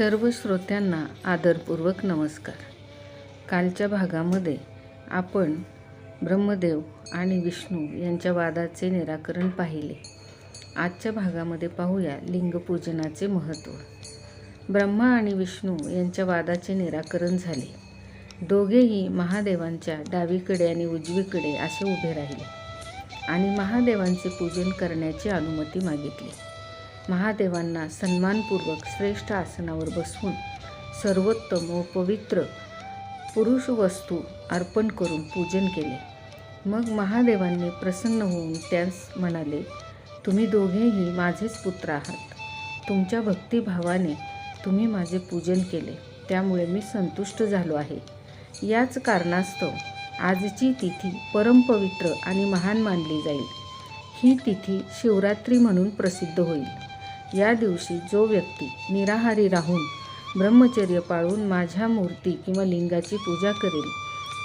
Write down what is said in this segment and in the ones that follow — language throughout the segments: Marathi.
सर्व श्रोत्यांना आदरपूर्वक नमस्कार. कालच्या भागामध्ये आपण ब्रह्मदेव आणि विष्णू यांच्या वादाचे निराकरण पाहिले. आजच्या भागामध्ये पाहूया लिंगपूजनाचे महत्त्व. ब्रह्मा आणि विष्णू यांच्या वादाचे निराकरण झाले. दोघेही महादेवांच्या डावीकडे आणि उजवीकडे असे उभे राहिले आणि महादेवांचे पूजन करण्याची अनुमती मागितली. महादेवांना सन्मानपूर्वक श्रेष्ठ आसनावर बसवून सर्वोत्तम व पवित्र पुरुष वस्तू अर्पण करून पूजन केले. मग महादेवांनी प्रसन्न होऊन त्यास म्हणाले तुम्ही दोघेही माझेच पुत्र आहात. तुमच्या भक्तिभावाने तुम्ही माझे पूजन केले. त्यामुळे मी संतुष्ट झालो आहे. याच कारणास्तव आजची तिथी परमपवित्र आणि महान मानली जाईल. ही तिथी शिवरात्री म्हणून प्रसिद्ध होईल. या दिवशी जो व्यक्ती निराहारी राहून ब्रह्मचर्य पाळून माझ्या मूर्ती किंवा लिंगाची पूजा करेल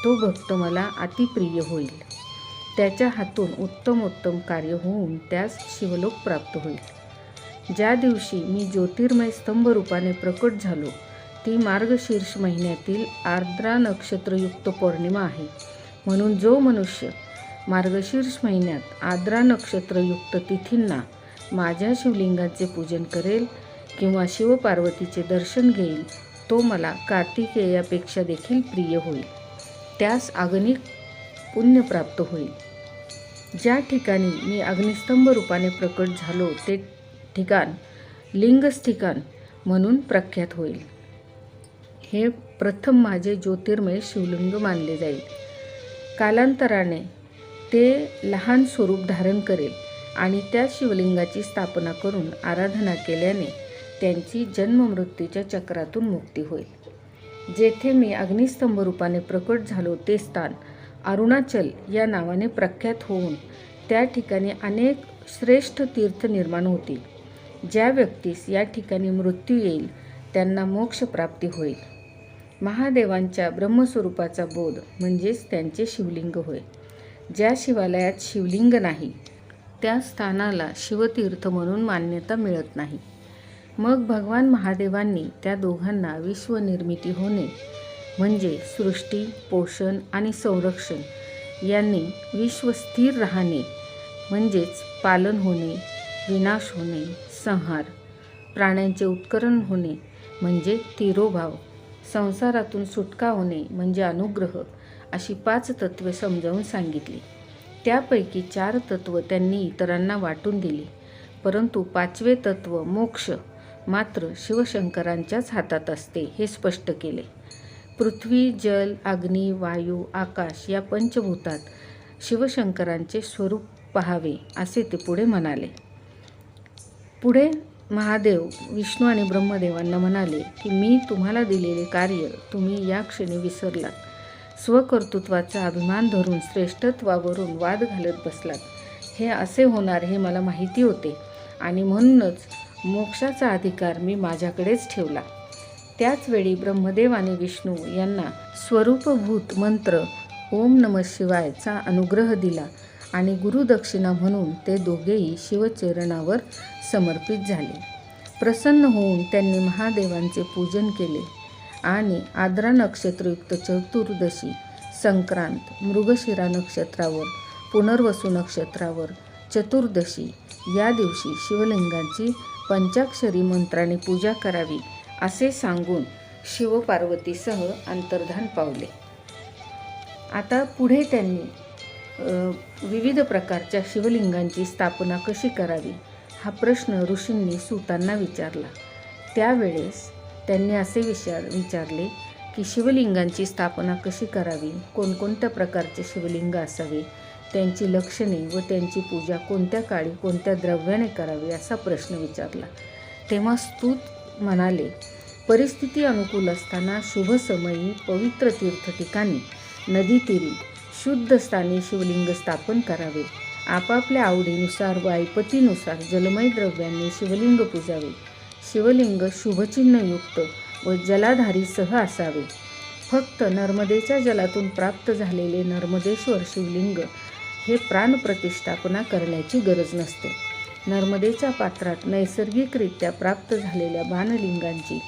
तो भक्त मला अतिप्रिय होईल. त्याच्या हातून उत्तमोत्तम कार्य होऊन त्यास शिवलोक प्राप्त होईल. ज्या दिवशी मी ज्योतिर्मय स्तंभ रूपाने प्रकट झालो ती मार्गशीर्ष महिन्यातील आर्द्रा नक्षत्रयुक्त पौर्णिमा आहे. म्हणून जो मनुष्य मार्गशीर्ष महिन्यात आर्द्रा नक्षत्रयुक्त तिथींना माझ्या शिवलिंगाचे पूजन करेल किंवा शिवपार्वतीचे दर्शन घेईल तो मला कार्तिकेयापेक्षा देखील प्रिय होईल. त्यास अगणिक पुण्य प्राप्त होईल. ज्या ठिकाणी मी अग्निस्तंभ रूपाने प्रकट झालो ते ठिकाण लिंगस्थिकाण म्हणून प्रख्यात होईल. हे प्रथम माझे ज्योतिर्मय शिवलिंग मानले जाईल. कालांतराने ते लहान स्वरूप धारण करेल. आणि त्या शिवलिंगाची स्थापना करून आराधना केल्याने त्यांची जन्ममृत्यूच्या चक्रातून मुक्ती होईल. जेथे मी अग्निस्तंभ रूपाने प्रकट झालो ते स्थान अरुणाचल या नावाने प्रख्यात होऊन त्या ठिकाणी अनेक श्रेष्ठ तीर्थ निर्माण होतील. ज्या व्यक्तीस या ठिकाणी मृत्यू येईल त्यांना मोक्षप्राप्ती होईल. महादेवांच्या ब्रह्मस्वरूपाचा बोध म्हणजेच त्यांचे शिवलिंग होय. ज्या शिवालयात शिवलिंग नाही त्या स्थानाला शिवतीर्थ म्हणून मान्यता मिळत नाही. मग भगवान महादेवांनी त्या दोघांना विश्वनिर्मिती होणे म्हणजे सृष्टी पोषण आणि संरक्षण यांनी विश्व स्थिर राहणे म्हणजेच पालन होणे विनाश होणे संहार प्राण्यांचे उत्करण होणे म्हणजे तिरोभाव संसारातून सुटका होणे म्हणजे अनुग्रह अशी पाच तत्वे समजावून सांगितली. त्यापैकी चार तत्व त्यांनी इतरांना वाटून दिली. परंतु पाचवे तत्व मोक्ष मात्र शिवशंकरांच्याच हातात असते हे स्पष्ट केले. पृथ्वी जल अग्नी वायू आकाश या पंचभूतात शिवशंकरांचे स्वरूप पहावे असे ते पुढे म्हणाले. पुढे महादेव विष्णू आणि ब्रह्मदेवांना म्हणाले की मी तुम्हाला दिलेले कार्य तुम्ही या क्षणी विसरलात. स्वकर्तृत्वाचा अभिमान धरून श्रेष्ठत्वावरून वाद घालत बसलात. हे असे होणार हे मला माहिती होते आणि म्हणूनच मोक्षाचा अधिकार मी माझ्याकडेच ठेवला. त्याचवेळी ब्रह्मदेव आणि विष्णू यांना स्वरूपभूत मंत्र ओम नम शिवायचा अनुग्रह दिला आणि गुरुदक्षिणा म्हणून ते दोघेही शिवचरणावर समर्पित झाले. प्रसन्न होऊन त्यांनी महादेवांचे पूजन केले. आणि आद्रा नक्षत्रयुक्त चतुर्दशी संक्रांत मृगशिरा नक्षत्रावर पुनर्वसू नक्षत्रावर चतुर्दशी या दिवशी शिवलिंगांची पंचाक्षरी मंत्राने पूजा करावी असे सांगून शिवपार्वतीसह अंतर्धान पावले. आता पुढे त्यांनी विविध प्रकारच्या शिवलिंगांची स्थापना कशी करावी हा प्रश्न ऋषींनी सुतांना विचारला. त्यावेळेस त्यांनी असे विचार विचारले की शिवलिंगांची स्थापना कशी करावी? कोणकोणत्या प्रकारचे शिवलिंग असावे? त्यांची लक्षणे व त्यांची पूजा कोणत्या काळी कोणत्या द्रव्याने करावी असा प्रश्न विचारला. तेव्हा स्तूत म्हणाले परिस्थिती अनुकूल असताना शुभ समयी पवित्र तीर्थ ठिकाणी नदीतीरी शुद्ध स्थानी शिवलिंग स्थापन करावे. आपापल्या आवडीनुसार व ऐपतीनुसार जलमय द्रव्यांनी शिवलिंग पूजावे. शिवलिंग शुभचिन्हयुक्त व जलाधारीसह असावे. फक्त नर्मदेच्या जलातून प्राप्त झालेले नर्मदेश्वर शिवलिंग हे प्राणप्रतिष्ठापना करण्याची गरज नसते. नर्मदेच्या पात्रात नैसर्गिकरित्या प्राप्त झालेल्या बाणलिंगांची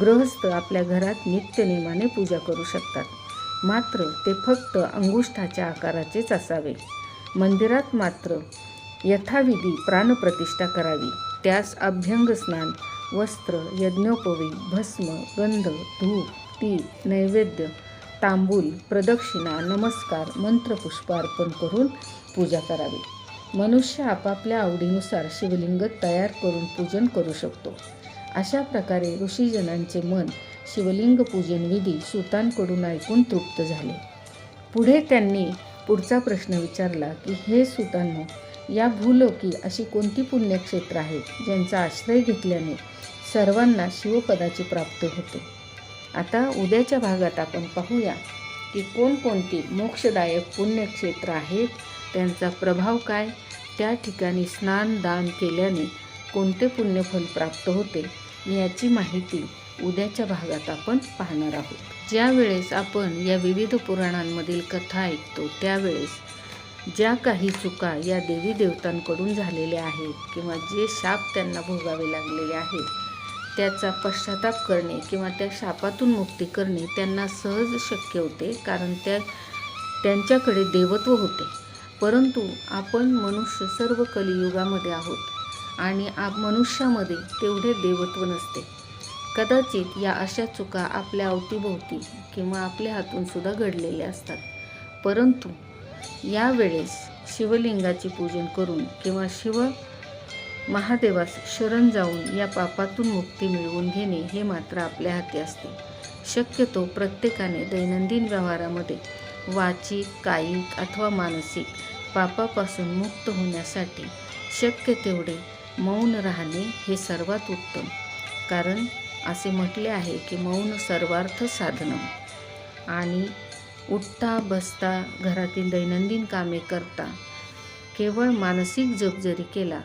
गृहस्थ आपल्या घरात नित्यनेमाने पूजा करू शकतात. मात्र ते फक्त अंगुष्ठाच्या आकाराचेच असावे. मंदिरात मात्र यथाविधी प्राणप्रतिष्ठा करावी. त्यास अभ्यंग स्नान वस्त्र यज्ञोपवी भस्म गंध धूप ती नैवेद्य तांबूल प्रदक्षिणा नमस्कार मंत्रपुष्प अर्पण करून पूजा करावी. मनुष्य आपापल्या आवडीनुसार शिवलिंग तयार करून पूजन करू शकतो. अशा प्रकारे ऋषीजनांचे मन शिवलिंग पूजन विधी सुतांकडून ऐकून तृप्त झाले. पुढे त्यांनी पुढचा प्रश्न विचारला की हे सूतांनो या भूलोकी अशी कोणती पुण्यक्षेत्र आहेत ज्यांचा आश्रय घेतल्याने सर्वांना शिवपदाची प्राप्ती होते? आता उद्याच्या भागात आपण पाहूया की कोणकोणती मोक्षदायक पुण्यक्षेत्र आहेत त्यांचा प्रभाव काय? त्या ठिकाणी स्नान दान केल्याने कोणते पुण्यफल प्राप्त होते? याची माहिती उद्याच्या भागात आपण पाहणार आहोत. ज्यावेळेस आपण या विविध पुराणांमधील कथा ऐकतो त्यावेळेस ज्या काही चुका या देवी देवतांकडून झालेल्या आहेत किंवा जे शाप त्यांना भोगावे लागलेले आहेत त्याचा पश्चाताप करणे किंवा त्या शापातून मुक्ती करणे त्यांना सहज शक्य होते कारण त्या त्यांच्याकडे देवत्व होते. परंतु आपण मनुष्य सर्व कलियुगामध्ये आहोत आणि आप मनुष्यामध्ये तेवढे देवत्व नसते. कदाचित या अशा चुका आपल्या अवतीभोवती किंवा आपल्या हातूनसुद्धा घडलेल्या असतात. परंतु यावेळेस शिवलिंगाचे पूजन करून किंवा शिव महादेवास शरण जाऊन या पापातून मुक्ती मिळवून घेणे हे मात्र आपल्या हाती असते. शक्यतो प्रत्येकाने दैनंदिन व्यवहारामध्ये वाचिक कायिक अथवा मानसिक पापापासून मुक्त होण्यासाठी शक्य तेवढे मौन राहणे हे सर्वात उत्तम. कारण असे म्हटले आहे की मौन सर्वार्थ साधनम. आणि उठता बसता घरातील दैनंदिन कामे करता. केवळ मानसिक जप जरी केला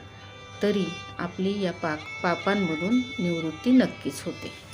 तरी आपली या पाक पापांमधून निवृत्ती नक्कीच होते.